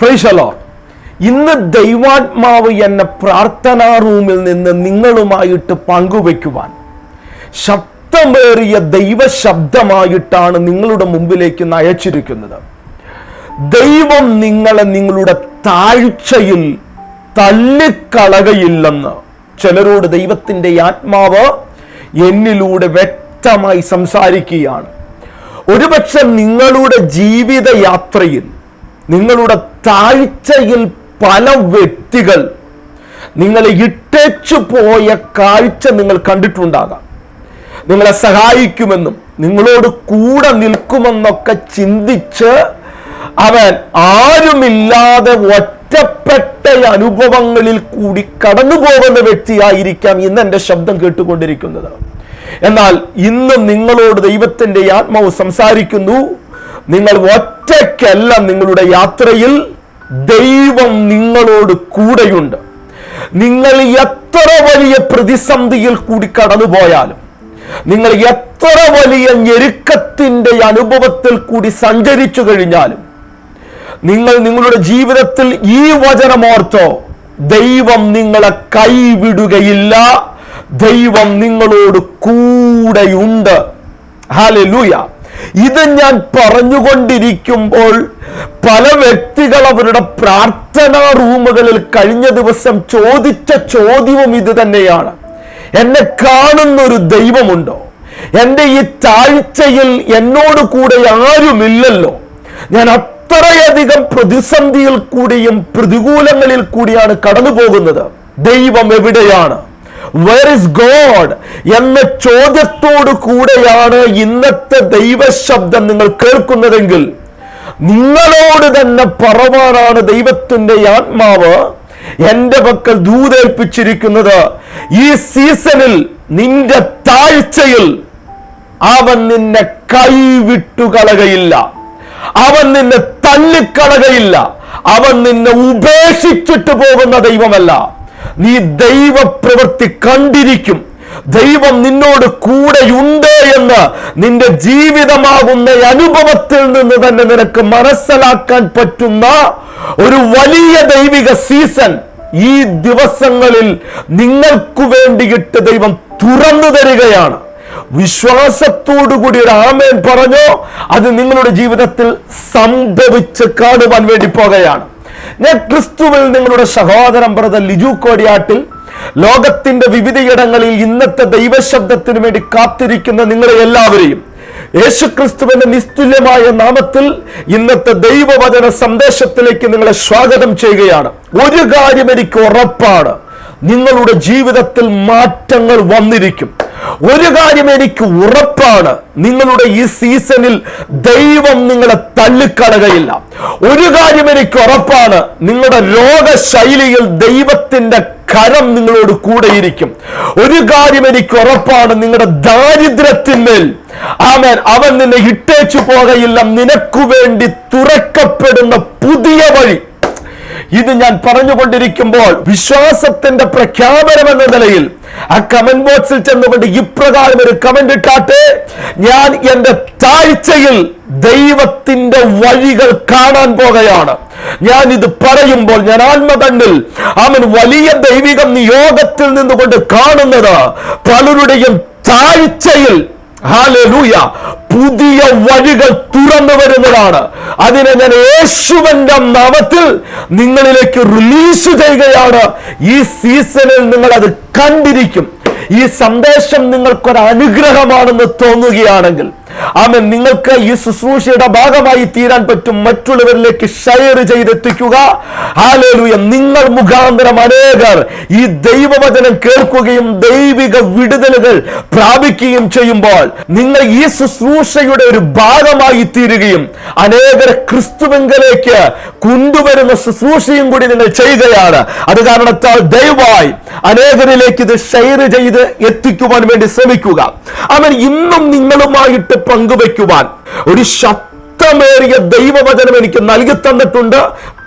പ്രൈഷലോ ഇന്ന് ദൈവാത്മാവ് എന്നെ പ്രാർത്ഥനാ റൂമിൽ നിന്ന് നിങ്ങളുമായിട്ട് പങ്കുവെക്കുവാൻ ശബ്ദമേറിയ ദൈവശബ്ദമായിട്ടാണ് നിങ്ങളുടെ മുമ്പിലേക്ക് നയച്ചിരിക്കുന്നത് ദൈവം നിങ്ങളെ നിങ്ങളുടെ താഴ്ചയിൽ തള്ളിക്കളകയില്ലെന്ന് ചിലരോട് ദൈവത്തിന്റെ ആത്മാവ് എന്നിലൂടെ വ്യക്തമായി സംസാരിക്കുകയാണ്. ഒരുപക്ഷെ നിങ്ങളുടെ ജീവിതയാത്രയിൽ നിങ്ങളുടെ താഴ്ചയിൽ പല വ്യക്തികൾ നിങ്ങളെ ഇട്ടേച്ചു പോയ കാഴ്ച നിങ്ങൾ കണ്ടിട്ടുണ്ടാകാം. നിങ്ങളെ സഹായിക്കുമെന്നും നിങ്ങളോട് കൂടെ നിൽക്കുമെന്നൊക്കെ ചിന്തിച്ച് അവൻ ആരുമില്ലാതെ ഒറ്റപ്പെട്ട അനുഭവങ്ങളിൽ കൂടി കടന്നു പോകുന്ന വ്യക്തിയായിരിക്കാം ഇന്ന് എന്റെ ശബ്ദം കേട്ടുകൊണ്ടിരിക്കുന്നത്. എന്നാൽ ഇന്ന് നിങ്ങളോട് ദൈവത്തിന്റെ ആത്മാവ് സംസാരിക്കുന്നു. നിങ്ങൾ ഒറ്റയ്ക്കല്ല നിങ്ങളുടെ യാത്രയിൽ ദൈവം നിങ്ങളോട് കൂടെയുണ്ട്. നിങ്ങൾ എത്ര വലിയ പ്രതിസന്ധിയിൽ കൂടി കടന്നുപോയാലും നിങ്ങൾ എത്ര വലിയ ഞെരുക്കത്തിന്റെ അനുഭവത്തിൽ കൂടി സഞ്ചരിച്ചു കഴിഞ്ഞാലും നിങ്ങൾ നിങ്ങളുടെ ജീവിതത്തിൽ ഈ വചനമോർത്തോ ദൈവം നിങ്ങളെ കൈവിടുകയില്ല ദൈവം നിങ്ങളോട് കൂടെയുണ്ട്. ഹാലലൂയ ഇത് ഞാൻ പറഞ്ഞുകൊണ്ടിരിക്കുമ്പോൾ പല വ്യക്തികൾ അവരുടെ പ്രാർത്ഥനാ റൂമുകളിൽ കഴിഞ്ഞ ദിവസം ചോദിച്ച ചോദ്യവും ഇത് തന്നെയാണ്. എന്നെ കാണുന്ന ഒരു ദൈവമുണ്ടോ? എന്റെ ഈ താഴ്ചയിൽ എന്നോട് കൂടെ ആരുമില്ലല്ലോ? ഞാൻ അത്രയധികം പ്രതിസന്ധിയിൽ കൂടിയും പ്രതികൂലങ്ങളിൽ കൂടിയാണ് കടന്നു പോകുന്നത് ദൈവം എവിടെയാണ്? വേർ ഇസ് ഗോഡ് എന്ന ചോദ്യത്തോടു കൂടെയാണ് ഇന്നത്തെ ദൈവശബ്ദം നിങ്ങൾ കേൾക്കുന്നതെങ്കിൽ. നിങ്ങളോട് തന്നെ പറവാനാണ് ദൈവത്തിന്റെ ആത്മാവ് എന്റെ പക്കൽ ദൂതേൽപ്പിച്ചിരിക്കുന്നത്. ഈ സീസണിൽ നിന്റെ താഴ്ചയിൽ അവൻ നിന്നെ കൈവിട്ടുകളകയില്ല അവൻ നിന്നെ തള്ളിക്കളകയില്ല അവൻ നിന്നെ ഉപേക്ഷിച്ചിട്ട് പോകുന്ന ദൈവമല്ല. നീ ദൈവപ്രവൃത്തി കണ്ടിരിക്കും. ദൈവം നിന്നോട് കൂടെയുണ്ട് എന്ന് നിന്റെ ജീവിതമാകുന്ന അനുഭവത്തിൽ നിന്ന് തന്നെ നിനക്ക് മനസ്സിലാക്കാൻ പറ്റുന്ന ഒരു വലിയ ദൈവിക സീസൺ ഈ ദിവസങ്ങളിൽ നിങ്ങൾക്ക് വേണ്ടിയിട്ട് ദൈവം തുറന്നു തരികയാണ്. വിശ്വാസത്തോടുകൂടി ഒരു ആമേൻ പറഞ്ഞോ? അത് നിങ്ങളുടെ ജീവിതത്തിൽ സംഭവിച്ച് കാണുവാൻ വേണ്ടി പോകുകയാണ്. ഞാൻ ക്രിസ്തുവിൽ നിങ്ങളുടെ സഹോദരൻ ബ്രദർ ലിജു കോടിയാട്ടിൽ ലോകത്തിന്റെ വിവിധയിടങ്ങളിൽ ഇന്നത്തെ ദൈവശബ്ദത്തിനു വേണ്ടി കാത്തിരിക്കുന്ന നിങ്ങളെ എല്ലാവരെയും യേശുക്രിസ്തുവിന്റെ നിസ്തുല്യമായ നാമത്തിൽ ഇന്നത്തെ ദൈവവചന സന്ദേശത്തിലേക്ക് നിങ്ങളെ സ്വാഗതം ചെയ്യുകയാണ്. ഒരു കാര്യം എനിക്ക് ഉറപ്പാണ്. നിങ്ങളുടെ ജീവിതത്തിൽ മാറ്റങ്ങൾ വന്നിരിക്കും. ഒരു കാര്യം എനിക്ക് ഉറപ്പാണ്. നിങ്ങളുടെ ഈ സീസണിൽ ദൈവം നിങ്ങളെ തള്ളിക്കളകയില്ല ഒരു കാര്യം എനിക്ക് ഉറപ്പാണ്. നിങ്ങളുടെ രോഗശൈലിയിൽ ദൈവത്തിന്റെ കരം നിങ്ങളോട് കൂടെയിരിക്കും. ഒരു കാര്യം എനിക്ക് ഉറപ്പാണ്. നിങ്ങളുടെ ദാരിദ്ര്യത്തിന്മേൽ ആമേൻ. അവൻ നിന്നെ ഇട്ടേച്ചു പോകയില്ല. നിനക്കു വേണ്ടി തുറക്കപ്പെടുന്ന പുതിയ വഴി. ഇത് ഞാൻ പറഞ്ഞുകൊണ്ടിരിക്കുമ്പോൾ വിശ്വാസത്തിന്റെ പ്രഖ്യാപനം എന്ന നിലയിൽ ആ കമന്റ് ബോക്സിൽ ചെന്നുകൊണ്ട് ഇപ്രകാരം ഒരു കമന്റ് ഇട്ടാട്ടെ ഞാൻ എന്റെ താഴ്ചയിൽ ദൈവത്തിന്റെ വഴികൾ കാണാൻ പോകുകയാണ് ഞാൻ ഇത് പറയുമ്പോൾ ഞാൻ ആത്മതണ്ണിൽ അവൻ വലിയ ദൈവികം നിയോഗത്തിൽ നിന്നുകൊണ്ട് കാണുന്നത് പലരുടെയും താഴ്ചയിൽ ഹാലൂയ പുതിയ വഴികൾ തുറന്നു വരുന്നതാണ്. അതിനെ ഞാൻ യേശുവന്റെ നാമത്തിൽ നിങ്ങളിലേക്ക് റിലീസ് ചെയ്യുകയാണ്. ഈ സീസണിൽ നിങ്ങൾ അത് കണ്ടിരിക്കും. ഈ സന്ദേശം നിങ്ങൾക്കൊരു അനുഗ്രഹമാണെന്ന് തോന്നുകയാണെങ്കിൽ ആമേൻ നിങ്ങൾക്ക് ഈ ശുശ്രൂഷയുടെ ഭാഗമായി തീരാൻ പറ്റും. മറ്റുള്ളവരിലേക്ക് ഷെയർ ചെയ്തെത്തിക്കുക. ഹാലേലൂയ നിങ്ങൾ മുഖാന്തരം അനേകർ ഈ ദൈവവചനം കേൾക്കുകയും ദൈവിക വിടുതലുകൾ പ്രാപിക്കുകയും ചെയ്യുമ്പോൾ നിങ്ങൾ ഈ ശുശ്രൂഷയുടെ ഒരു ഭാഗമായി തീരുകയും അനേകരെ ക്രിസ്തുവെങ്കിലേക്ക് കൊണ്ടുവരുന്ന ശുശ്രൂഷയും കൂടി നിങ്ങൾ ചെയ്യുകയാണ്. അത് കാരണത്താൽ ദയവായി അനേകരിലേക്ക് ഇത് ഷെയർ ചെയ്ത് എത്തിക്കുവാൻ വേണ്ടി ശ്രമിക്കുക. അവൻ ഇന്നും നിങ്ങളുമായിട്ട് പങ്കുവെക്കുവാൻ ഒരു ശക്തമേറിയ ദൈവവചനം എനിക്ക് നൽകി തന്നിട്ടുണ്ട്.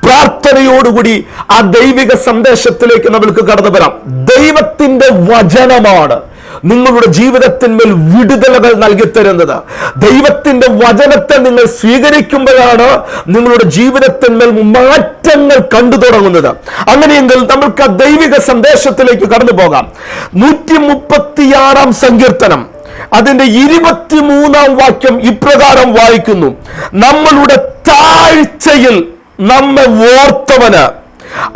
പ്രാർത്ഥനയോടുകൂടി ആ ദൈവിക സന്ദേശത്തിലേക്ക് നമ്മൾക്ക് കടന്നു വരാം. ദൈവത്തിന്റെ വചനമാണ്. നിങ്ങളുടെ ജീവിതത്തിന്മേൽ വിടുതലകൾ നൽകി തരുന്നത്. ദൈവത്തിന്റെ വചനത്തെ നിങ്ങൾ സ്വീകരിക്കുമ്പോഴാണ് നിങ്ങളുടെ ജീവിതത്തിന്മേൽ മാറ്റങ്ങൾ കണ്ടു തുടങ്ങുന്നത്. അങ്ങനെയെങ്കിൽ നമ്മൾക്ക് ആ ദൈവിക സന്ദേശത്തിലേക്ക് കടന്നു പോകാം. നൂറ്റി മുപ്പത്തിയാറാം സങ്കീർത്തനം. അതിന്റെ ഇരുപത്തിമൂന്നാം വാക്യം ഇപ്രകാരം വായിക്കുന്നു. നമ്മളുടെ താഴ്ചയിൽ നമ്മെ ഓർത്തവന്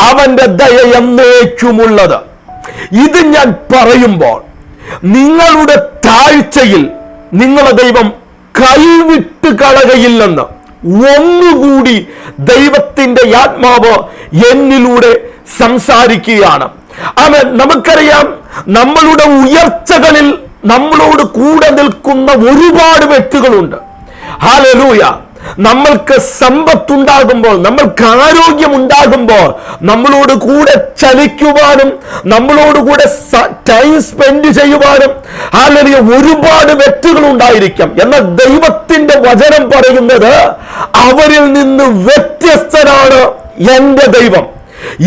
അവന്റെ ദയ എന്നേക്കുമുള്ളത്. ഇത് ഞാൻ പറയുമ്പോൾ നിങ്ങളുടെ താഴ്ചയിൽ നിങ്ങളെ ദൈവം കൈവിട്ട് കളകയില്ലെന്ന് ഒന്നുകൂടി ദൈവത്തിന്റെ ആത്മാവ് എന്നിലൂടെ സംസാരിക്കുകയാണ്. അവൻ നമുക്കറിയാം നമ്മളുടെ ഉയർച്ചകളിൽ നമ്മളോട് കൂടെ നിൽക്കുന്ന ഒരുപാട് വ്യക്തികളുണ്ട്. ഹാലലൂയ നമ്മൾക്ക് സമ്പത്തുണ്ടാകുമ്പോൾ നമ്മൾക്ക് ആരോഗ്യം ഉണ്ടാകുമ്പോൾ നമ്മളോട് കൂടെ ചലിക്കുവാനും നമ്മളോട് കൂടെ ടൈം സ്പെൻഡ് ചെയ്യുവാനും അല്ലെങ്കിൽ ഒരുപാട് വ്യക്തികൾ ഉണ്ടായിരിക്കാം എന്നാൽ ദൈവത്തിന്റെ വചനം പറയുന്നത് അവരിൽ നിന്ന് വ്യത്യസ്തനാണ് എന്റെ ദൈവം.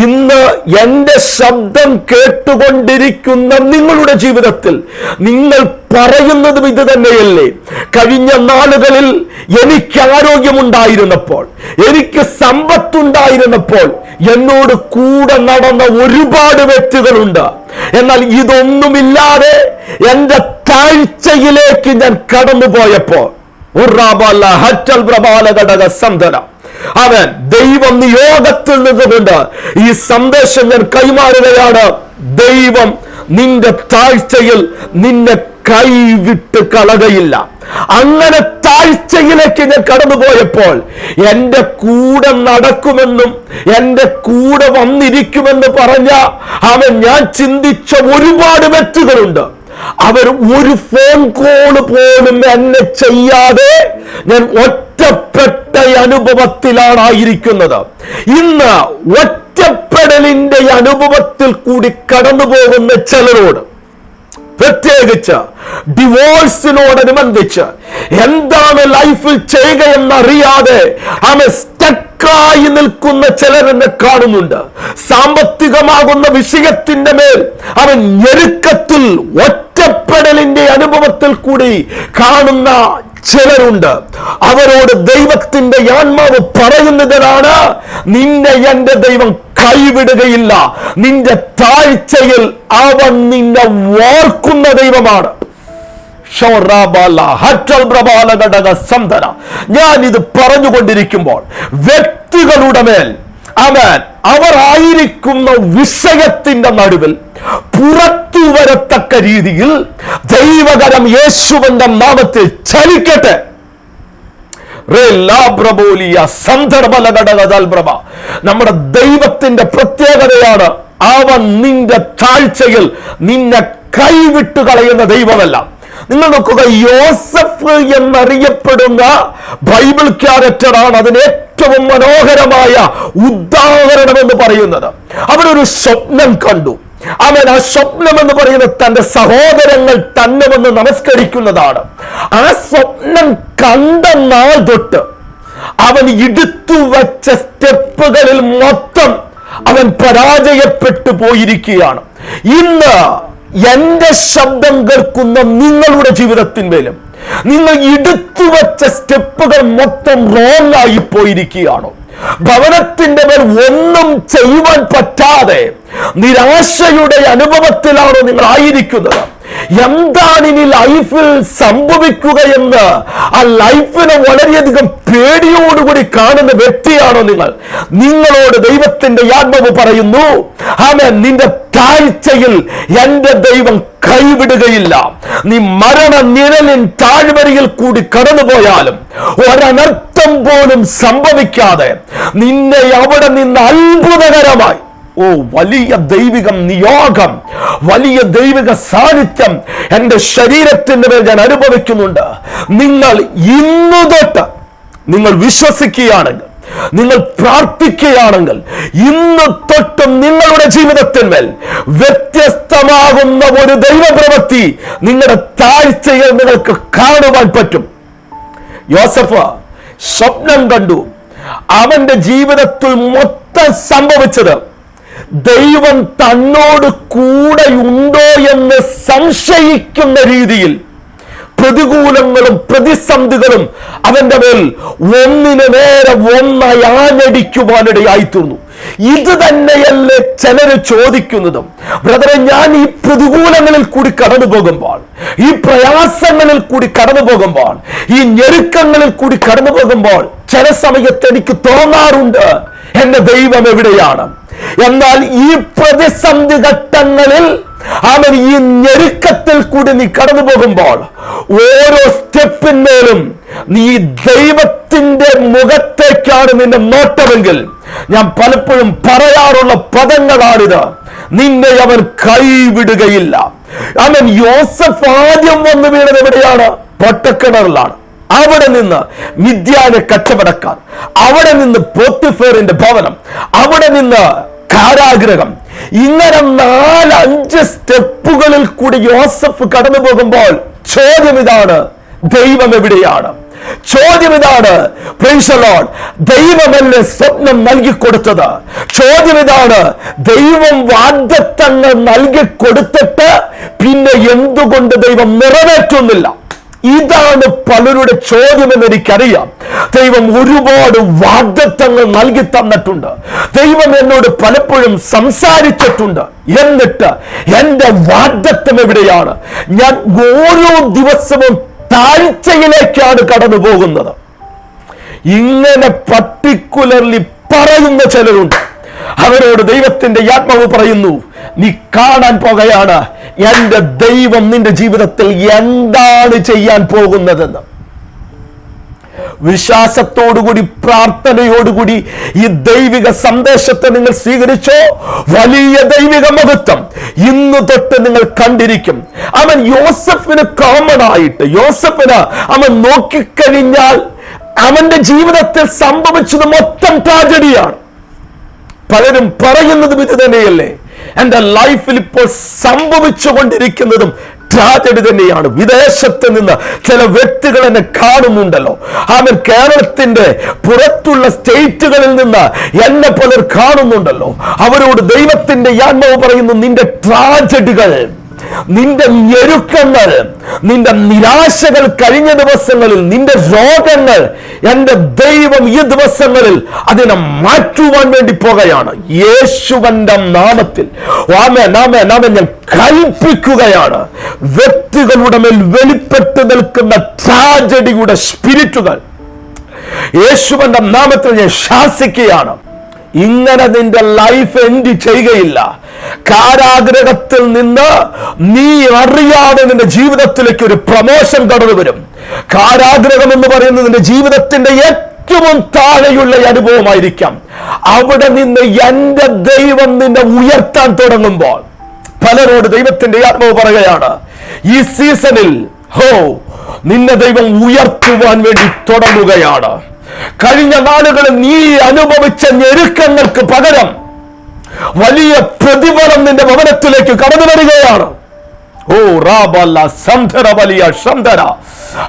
ഇന്ന് എന്റെ ശബ്ദം കേട്ടുകൊണ്ടിരിക്കുന്ന നിങ്ങളുടെ ജീവിതത്തിൽ നിങ്ങൾ പറയുന്നതും ഇത് തന്നെയല്ലേ? കഴിഞ്ഞ നാളുകളിൽ എനിക്ക് ആരോഗ്യമുണ്ടായിരുന്നപ്പോൾ എനിക്ക് സമ്പത്തുണ്ടായിരുന്നപ്പോൾ എന്നോട് കൂടെ നടന്ന ഒരുപാട് വ്യക്തികളുണ്ട്. എന്നാൽ ഇതൊന്നുമില്ലാതെ എന്റെ താഴ്ചയിലേക്ക് ഞാൻ കടന്നുപോയപ്പോൾ. ഉറാബല്ല ഹറ്റൽ പ്രബാല ഘടക സന്ധന അവൻ ദൈവം നിയോഗത്തിൽ നിന്നുകൊണ്ട് ഈ സന്ദേശം ഞാൻ കൈമാറുകയാണ്. ദൈവം നിന്റെ താഴ്ചയിൽ നിന്നെ കൈവിട്ട് കളകയില്ല. അങ്ങനെ താഴ്ചയിലേക്ക് ഞാൻ കടന്നുപോയപ്പോൾ എന്റെ കൂടെ നടക്കുമെന്നും എന്റെ കൂടെ വന്നിരിക്കുമെന്ന് പറഞ്ഞ അവൻ ഞാൻ ചിന്തിച്ച ഒരുപാട് വ്യക്തികളുണ്ട്. അവർ ഒരു ഫോൺ കോൾ പോലും എന്നെ ചെയ്യാതെ ഞാൻ ഒറ്റപ്പെട്ട അനുഭവത്തിലാണ് ആയിരിക്കുന്നത്. ഇന്ന് ഒറ്റപ്പെടലിന്റെ അനുഭവത്തിൽ കൂടി കടന്നു പോകുന്ന ചിലരോട് പ്രത്യേകിച്ച് ഡിവോഴ്സിനോടനുബന്ധിച്ച് എന്താണ് ലൈഫിൽ ചെയ്യുക എന്നറിയാതെ അവൻ സ്റ്റക്കായി നിൽക്കുന്ന ചിലരെന്നെ കാണുന്നുണ്ട്. സാമ്പത്തികമാകുന്ന വിഷയത്തിന്റെ മേൽ അവൻ ഞെരുക്കത്തിൽ ഒറ്റപ്പെടലിന്റെ അനുഭവത്തിൽ കൂടി കാണുന്ന ചിലരുണ്ട്. അവരോട് ദൈവത്തിന്റെ ആത്മാവ് പറയുന്നതിനാണ് നിന്നെ എന്റെ ദൈവം കൈവിടുകയില്ല. നിന്റെ താഴ്ചയിൽ അവൻ നിന്നെ ഓർക്കുന്ന ദൈവമാണ്. ഞാൻ ഇത് പറഞ്ഞുകൊണ്ടിരിക്കുമ്പോൾ വ്യക്തികളുടെ മേൽ അവൻ അവർ ആയിരിക്കുന്ന വിഷയത്തിന്റെ നടുവിൽ പുറത്തു വരത്തക്ക രീതിയിൽ ദൈവകരം യേശുവിന്റെ നാമത്തിൽ ചലിക്കട്ടെ. നമ്മുടെ ദൈവത്തിന്റെ പ്രത്യേകതയാണ് അവൻ നിന്റെ താഴ്ചയിൽ നിന്നെ കൈവിട്ട് കളയുന്ന ദൈവമല്ല. നിങ്ങൾ നോക്കുക യോസഫ് എന്നറിയപ്പെടുന്ന ബൈബിൾ ക്യാരക്ടറാണ് അതിന് ഏറ്റവും മനോഹരമായ ഉദാഹരണം എന്ന് പറയുന്നത്. അവനൊരു സ്വപ്നം കണ്ടു. അവൻ ആ സ്വപ്നം എന്ന് പറയുന്നത് തന്റെ സഹോദരങ്ങൾ തന്നെ വന്ന് നമസ്കരിക്കുന്നതാണ്. ആ സ്വപ്നം കണ്ട നാൾ തൊട്ട് അവൻ എടുത്തു വച്ച സ്റ്റെപ്പുകളിൽ മൊത്തം അവൻ പരാജയപ്പെട്ടു പോയിരിക്കുകയാണ്. ഇന്ന് എന്റെ ശബ്ദം കേൾക്കുന്ന നിങ്ങളുടെ ജീവിതത്തിന്മേലും നിങ്ങൾ എടുത്തു വച്ച സ്റ്റെപ്പുകൾ മൊത്തം റോങ് ആയി പോയിരിക്കുകയാണോ. ഭവനത്തിന്റെ മേൽ ഒന്നും ചെയ്യുവാൻ പറ്റാതെ നിരാശയുടെ അനുഭവത്തിലാണോ നിങ്ങൾ ആയിരിക്കുന്നത്. എന്താണ് ഇനി ലൈഫിൽ സംഭവിക്കുക എന്ന്? ആ ലൈഫിനെ വളരെയധികം പേടിയോടുകൂടി കാണുന്ന വ്യക്തിയാണോ നിങ്ങൾ? നിങ്ങളോട് ദൈവത്തിന്റെ ആത്മാവ് പറയുന്നു അവൻ നിന്റെ താഴ്ചയിൽ എന്റെ ദൈവം കൈവിടുകയില്ല. നീ മരണ നിഴലിൻ താഴ്വരയിൽ കൂടി കടന്നുപോയാലും ഒരനർത്ഥം പോലും സംഭവിക്കാതെ നിന്നെ അവിടെ നിന്ന് അത്ഭുതകരമായി ഓ വലിയ ദൈവിക നിയോഗം വലിയ ദൈവിക സാന്നിധ്യം എന്റെ ശരീരത്തിന്റെ മേൽ ഞാൻ അനുഭവിക്കുന്നുണ്ട്. നിങ്ങൾ ഇന്നു തൊട്ട് നിങ്ങൾ വിശ്വസിക്കുകയാണെങ്കിൽ നിങ്ങൾ പ്രാർത്ഥിക്കുകയാണെങ്കിൽ ഇന്ന് തൊട്ടും നിങ്ങളുടെ ജീവിതത്തിന്മേൽ വ്യത്യസ്തമാകുന്ന ഒരു ദൈവപ്രവൃത്തി നിങ്ങളുടെ താഴ്ചയിൽ നിങ്ങൾക്ക് കാണുവാൻ പറ്റും. യോസഫ് സ്വപ്നം കണ്ടു. അവന്റെ ജീവിതത്തിൽ മൊത്തം സംഭവിച്ചത് ദൈവം തന്നോട് കൂടെയുണ്ടോ എന്ന് സംശയിക്കുന്ന രീതിയിൽ പ്രതികൂലങ്ങളും പ്രതിസന്ധികളും അവന്റെ മേൽ ഒന്നിന് നേരെ ഒന്നായി ആഞ്ഞടിക്കുവാനിടയായിത്തീർന്നു. ഇത് തന്നെയല്ലേ ചിലര് ചോദിക്കുന്നതും. ബ്രദറെ ഞാൻ ഈ പ്രതികൂലങ്ങളിൽ കൂടി കടന്നു പോകുമ്പോൾ ഈ പ്രയാസങ്ങളിൽ കൂടി കടന്നു പോകുമ്പോൾ ഈ ഞെരുക്കങ്ങളിൽ കൂടി കടന്നു പോകുമ്പോൾ ചില സമയത്ത് എനിക്ക് തോന്നാറുണ്ട് എന്റെ ദൈവം എവിടെയാണ്? എന്നാൽ ഈ പ്രതിസന്ധി ഘട്ടങ്ങളിൽ അവൻ ഈ ഞെരുക്കത്തിൽ കൂടി നീ കടന്നു പോകുമ്പോൾ ഓരോ സ്റ്റെപ്പിന്മേലും നീ ദൈവത്തിന്റെ മുഖത്തേക്കാണ് നിന്റെ നോട്ടമെങ്കിൽ ഞാൻ പലപ്പോഴും പറയാറുള്ള പദങ്ങളാണിത്. നിന്നെ അവൻ കൈവിടുകയില്ല. അവൻ യോസഫ് ആദ്യം വന്നു വീണത് എവിടെയാണ്? പൊട്ടക്കിണറിലാണ്. അവിടെ നിന്ന് മിഥ്യാന കച്ചവടക്കാർ അവിടെ നിന്ന് പോത്തിഫേറിന്റെ ഭവനം അവിടെ നിന്ന് കാരാഗ്രഹം. ഇങ്ങനെ നാലഞ്ച് സ്റ്റെപ്പുകളിൽ കൂടി യോസഫ് കടന്നു പോകുമ്പോൾ ചോദ്യം ഇതാണ് ദൈവം എവിടെയാണ്? ചോദ്യം ഇതാണ്. ദൈവമല്ലേ സ്വപ്നം നൽകി കൊടുത്തത് ചോദ്യം ഇതാണ് ദൈവം വാഗ്ദത്തങ്ങൾ നൽകി കൊടുത്തിട്ട് പിന്നെ എന്തുകൊണ്ട് ദൈവം നിറവേറ്റുന്നില്ല? ഇതാണ് പലരുടെ ചോദ്യം എന്ന് എനിക്കറിയാം ദൈവം ഒരുപാട് വാഗ്ദത്തങ്ങൾ നൽകി തന്നിട്ടുണ്ട്. ദൈവം എന്നോട് പലപ്പോഴും സംസാരിച്ചിട്ടുണ്ട്. എന്നിട്ട് എന്റെ വാഗ്ദത്തം എവിടെയാണ്? ഞാൻ ഓരോ ദിവസവും താഴ്ചയിലേക്കാണ് കടന്നു പോകുന്നത് ഇങ്ങനെ പർട്ടിക്കുലർലി പറയുന്ന ചിലരുണ്ട്. അവരോട് ദൈവത്തിന്റെ ആത്മാവ് പറയുന്നു നീ കാണാൻ പോകുകയാണ്. എന്റെ ദൈവം നിന്റെ ജീവിതത്തിൽ എന്താണ് ചെയ്യാൻ പോകുന്നതെന്ന്. വിശ്വാസത്തോടുകൂടി പ്രാർത്ഥനയോടുകൂടി ഈ ദൈവിക സന്ദേശത്തെ നിങ്ങൾ സ്വീകരിച്ചോ? വലിയ ദൈവിക മഹത്വം ഇന്ന് തൊട്ട് നിങ്ങൾ കണ്ടിരിക്കും. അവൻ യോസഫിന് കോമൺ ആയിട്ട് യോസഫിന് അവൻ നോക്കിക്കഴിഞ്ഞാൽ അവന്റെ ജീവിതത്തിൽ സംഭവിച്ചത് മൊത്തം ട്രാജഡിയാണ് പലരും പറയുന്നത് ഇത് തന്നെയല്ലേ? എന്റെ ലൈഫിൽ ഇപ്പോൾ സംഭവിച്ചുകൊണ്ടിരിക്കുന്നതും ട്രാജഡി തന്നെയാണ്. വിദേശത്ത് നിന്ന് ചില വ്യക്തികൾ എന്നെ കാണുന്നുണ്ടല്ലോ. അവൻ കേരളത്തിന്റെ പുറത്തുള്ള സ്റ്റേറ്റുകളിൽ നിന്ന് എന്നെ പലർ കാണുന്നുണ്ടല്ലോ. അവരോട് ദൈവത്തിന്റെ ആത്മാവ് പറയുന്നു നിന്റെ ട്രാജഡികൾ നിന്റെ ഞെരുക്കങ്ങൾ നിന്റെ നിരാശകൾ കഴിഞ്ഞ ദിവസങ്ങളിൽ നിന്റെ രോഗങ്ങൾ എന്റെ ദൈവം ഈ ദിവസങ്ങളിൽ അതിനെ മാറ്റുവാൻ വേണ്ടി പോകുകയാണ്. യേശുവന്റെ നാമത്തിൽ. വാമേ നാമേ നാമേ ഞാൻ കൽപ്പിക്കുകയാണ്. വ്യക്തികളുടെ മേൽ വെളിപ്പെട്ട് നിൽക്കുന്ന ട്രാജഡിയുടെ സ്പിരിറ്റുകൾ. യേശുവന്റെ നാമത്തിൽ ഞാൻ ശാസിക്കുകയാണ്. ഇങ്ങനെ നിന്റെ ലൈഫ് എൻഡ് ചെയ്യുകയില്ല. കാരാഗ്രഹത്തിൽ നിന്ന് നീ അറിയാതെ നിന്റെ ജീവിതത്തിലേക്ക് ഒരു പ്രമോഷൻ കടന്നു വരും. കാരാഗ്രഹം എന്ന് പറയുന്നത് നിന്റെ ജീവിതത്തിന്റെ ഏറ്റവും താഴെയുള്ള അനുഭവമായിരിക്കാം. അവിടെ നിന്ന് എന്റെ ദൈവം നിന്നെ ഉയർത്താൻ തുടങ്ങുമ്പോൾ പലരോട് ദൈവത്തിന്റെ ആത്മാവ് പറയുകയാണ് ഈ സീസണിൽ ഹോ നിന്നെ ദൈവം ഉയർത്തുവാൻ വേണ്ടി തുടങ്ങുകയാണ്. കഴിഞ്ഞ നാളുകളിൽ നീ അനുഭവിച്ച ഞെരുക്കങ്ങൾക്ക് പകരം വലിയ പ്രതിഫലം നിന്റെ ഭവനത്തിലേക്ക് കടന്നു വരികയാണ്. ഓ റാബല്ല സംധര വലിയ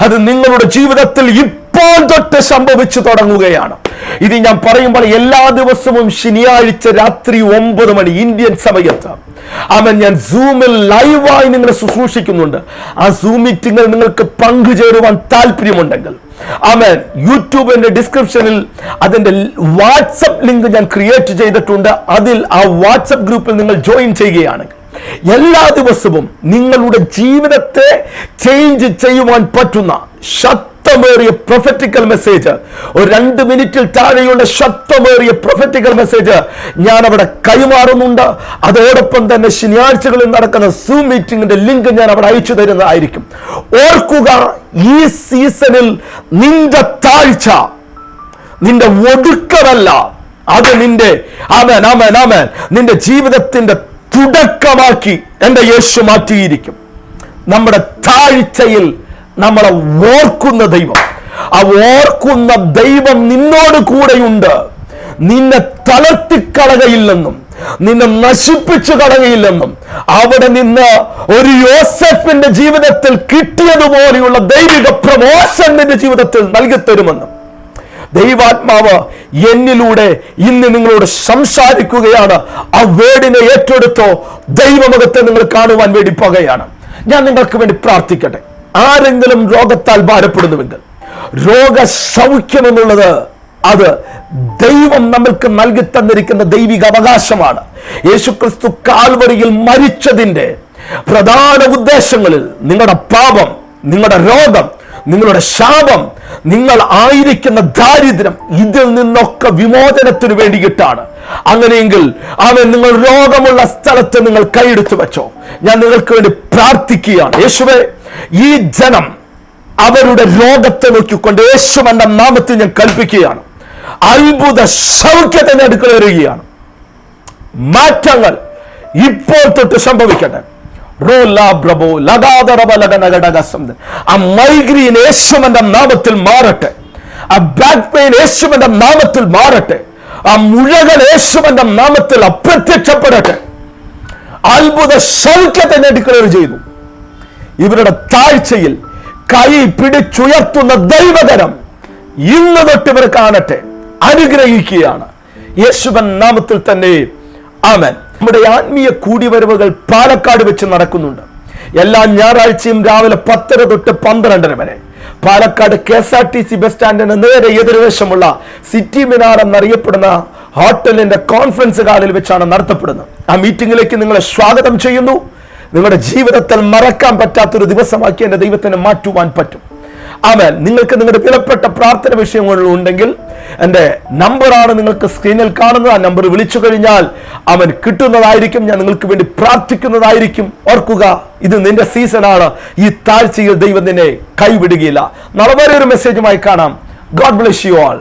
അത് നിങ്ങളുടെ ജീവിതത്തിൽ ഇപ്പോൾ തൊട്ട് സംഭവിച്ചു തുടങ്ങുകയാണ്. ഇത് ഞാൻ പറയുമ്പോൾ എല്ലാ ദിവസവും ശനിയാഴ്ച രാത്രി ഒമ്പത് മണി ഇന്ത്യൻ സമയത്ത് അവൻ ഞാൻ സൂമിൽ ലൈവായി നിങ്ങളെ ശുശ്രൂഷിക്കുന്നുണ്ട്. ആ സൂം മീറ്റിംഗിൽ നിങ്ങൾക്ക് പങ്കുചേരുവാൻ താല്പര്യമുണ്ടെങ്കിൽ ആമേൻ. യൂട്യൂബിന്റെ ഡിസ്ക്രിപ്ഷനിൽ അതിന്റെ വാട്സപ്പ് ലിങ്ക് ഞാൻ ക്രിയേറ്റ് ചെയ്തിട്ടുണ്ട്. അതിൽ ആ വാട്സപ്പ് ഗ്രൂപ്പിൽ നിങ്ങൾ ജോയിൻ ചെയ്യുകയാണെങ്കിൽ എല്ലാ ദിവസവും നിങ്ങളുടെ ജീവിതത്തെ ചേഞ്ച് ചെയ്യുവാൻ പറ്റുന്ന ശക്തമേറിയ പ്രൊഫറ്റിക്കൽ മെസ്സേജ് ഒരു രണ്ട് മിനിറ്റിൽ താഴെയുള്ള ശക്തമേറിയ പ്രൊഫറ്റിക്കൽ മെസ്സേജ് ഞാൻ അവിടെ കൈമാറുന്നുണ്ട്. അതോടൊപ്പം തന്നെ ശനിയാഴ്ചകളിൽ നടക്കുന്ന സൂം മീറ്റിംഗിന്റെ ലിങ്ക് ഞാൻ അവിടെ അയച്ചു തരുന്നതായിരിക്കും. ഓർക്കുക ഈ സീസണിൽ നിന്റെ താഴ്ച നിന്റെ ഒടുക്കമല്ല അത് നിന്റെ ആമേൻ ആമേൻ ആമേൻ. നിന്റെ ജീവിതത്തിന്റെ തുടക്കമാക്കി എന്റെ യേശു മാറ്റിയിരിക്കും. നമ്മുടെ താഴ്ചയിൽ നമ്മളെ ഓർക്കുന്ന ദൈവം. ആ ഓർക്കുന്ന ദൈവം നിന്നോട് കൂടെയുണ്ട്. നിന്നെ തളർത്തിക്കളകയില്ലെന്നും നിന്നെ നശിപ്പിച്ചു കളകയില്ലെന്നും അവിടെ നിന്ന് ഒരു യോസഫിന്റെ ജീവിതത്തിൽ കിട്ടിയതുപോലെയുള്ള ദൈവിക പ്രമോഷൻ നിന്റെ ജീവിതത്തിൽ നൽകി തരുമെന്നും. ദൈവാത്മാവ് എന്നിലൂടെ ഇന്ന് നിങ്ങളോട് സംസാരിക്കുകയാണ്. ആ വേടിനെ ഏറ്റെടുത്തോ ദൈവമുഖത്തെ നിങ്ങൾ കാണുവാൻ വേണ്ടി പോകുകയാണ്. ഞാൻ നിങ്ങൾക്ക് വേണ്ടി പ്രാർത്ഥിക്കട്ടെ. ആരെങ്കിലും രോഗത്താൽ ഭാരപ്പെടുന്നുവെങ്കിൽ രോഗസൗഖ്യം എന്നുള്ളത് അത് ദൈവം നമ്മൾക്ക് നൽകി തന്നിരിക്കുന്ന ദൈവിക അവകാശമാണ്. യേശുക്രിസ്തു കാൽവരിയിൽ മരിച്ചതിന്റെ പ്രധാന ഉദ്ദേശങ്ങളിൽ നിങ്ങളുടെ പാപം നിങ്ങളുടെ രോഗം നിങ്ങളുടെ ശാപം നിങ്ങൾ ആയിരിക്കുന്ന ദാരിദ്ര്യം ഇതിൽ നിന്നൊക്കെ വിമോചനത്തിന് വേണ്ടിയിട്ടാണ്. അങ്ങനെയെങ്കിൽ അവൻ നിങ്ങൾ രോഗമുള്ള സ്ഥലത്ത് നിങ്ങൾ കൈയെടുത്തു വെച്ചോ. ഞാൻ നിങ്ങൾക്ക് വേണ്ടി പ്രാർത്ഥിക്കുകയാണ്. യേശുവെ ഈ ജനം അവരുടെ ലോകത്തെ നോക്കിക്കൊണ്ട് എന്ന നാമത്തിൽ ഞാൻ കൽപ്പിക്കുകയാണ്. അത്ഭുത സൗഖ്യത്തിന്റെ അടുക്കൽ വരികയാണ് മാറ്റങ്ങൾ ഇപ്പോൾ തൊട്ട് സംഭവിക്കട്ടെ. ആ മൈഗ്രീൻ യേശുവന്റെ നാമത്തിൽ മാറട്ടെ. ആ ബാക്ക് പെയിൻ യേശുവന്റെ നാമത്തിൽ മാറട്ടെ. ആ മുഴകൾ യേശുവന്റെ നാമത്തിൽ അപ്രത്യക്ഷപ്പെടട്ടെ. അത്ഭുത സൗഖ്യത്തെ ഡിക്ലെയർ ചെയ്തു. ഇവരുടെ താഴ്ചയിൽ കൈ പിടിച്ചുയർത്തുന്ന ദൈവകരം ഇന്ന് തൊട്ട് ഇവർ കാണട്ടെ അനുഗ്രഹിക്കുകയാണ്. യേശുവൻ നാമത്തിൽ തന്നെ ആമൻ. നമ്മുടെ ആത്മീയ കൂടിവരവുകൾ പാലക്കാട് വെച്ച് നടക്കുന്നുണ്ട്. എല്ലാ ഞായറാഴ്ചയും രാവിലെ പത്തര തൊട്ട് പന്ത്രണ്ടര വരെ. Palakkad K S R T C bus സ്റ്റാൻഡിന് നേരെ എതിർവശമുള്ള സിറ്റി മിനാർ എന്നറിയപ്പെടുന്ന ഹോട്ടലിന്റെ കോൺഫറൻസ് ഹാളിൽ വെച്ചാണ് നടത്തപ്പെടുന്നത്. ആ മീറ്റിംഗിലേക്ക് നിങ്ങളെ സ്വാഗതം ചെയ്യുന്നു. നിങ്ങളുടെ ജീവിതത്തിൽ മറക്കാൻ പറ്റാത്തൊരു ദിവസമാക്കി എന്റെ ദൈവത്തിന് മാറ്റുവാൻ പറ്റും. ആമേൻ. നിങ്ങൾക്ക് നിങ്ങളുടെ വിലപ്പെട്ട പ്രാർത്ഥന വിഷയങ്ങൾ ഉണ്ടെങ്കിൽ എന്റെ നമ്പറാണ് നിങ്ങൾക്ക് സ്ക്രീനിൽ കാണുന്നത്. ആ നമ്പർ വിളിച്ചു കഴിഞ്ഞാൽ അവൻ കിട്ടുന്നതായിരിക്കും. ഞാൻ നിങ്ങൾക്ക് വേണ്ടി പ്രാർത്ഥിക്കുന്നതായിരിക്കും. ഓർക്കുക ഇത് നിന്റെ സീസണാണ്. ഈ താഴ്ചയിൽ ദൈവം നിന്നെ കൈവിടുകയില്ല. നാളെ വരെ ഒരു മെസ്സേജുമായി കാണാം. God bless you all